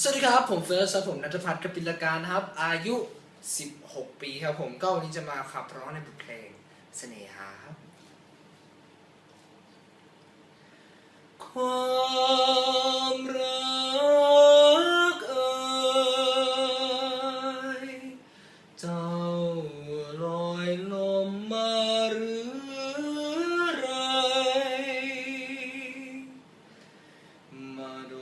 สวัสดีครับ ผมเฟิร์สครับผมนัทพัฒน์กปิลการครับ อายุ 16 ปีครับผมก็วันนี้จะมาขับร้องในบทเพลงเสน่หาครับความรักเอ่ยเจ้าลอยลมมาหรือไรมาโด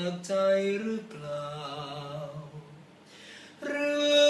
จากใจหรือเปล่าหรือ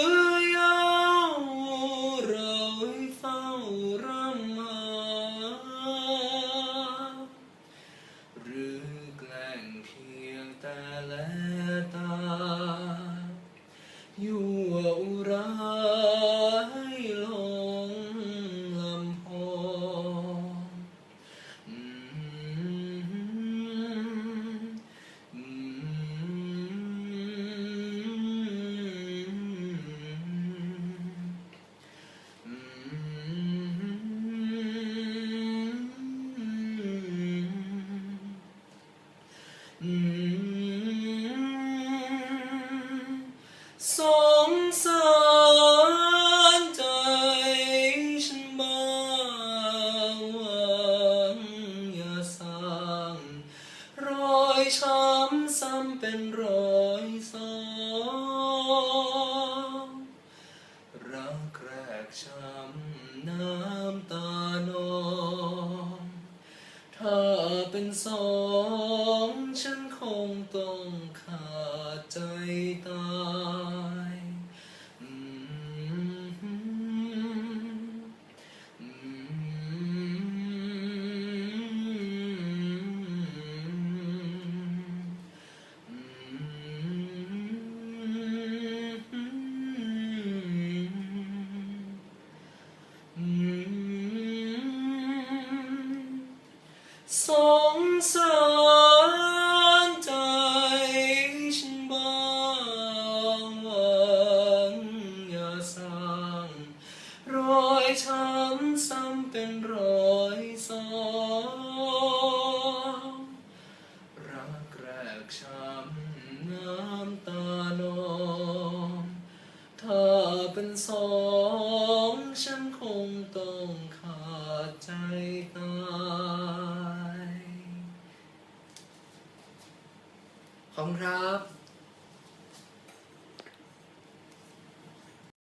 สงสารใจฉันบ้างหวังอย่าสร้างรอยช้ำซ้ำเป็นรอยซ้อนรักแรกช้ำน้ำตานองถ้าเป็นสอง ใจตายอืมอืมอืมสงสารำซ้ำเป็นรอยซ้อนรักแรกช้ำน้ำตานองถ้าเป็นสองฉันคงต้องขาดใจตายขอบคุณครับ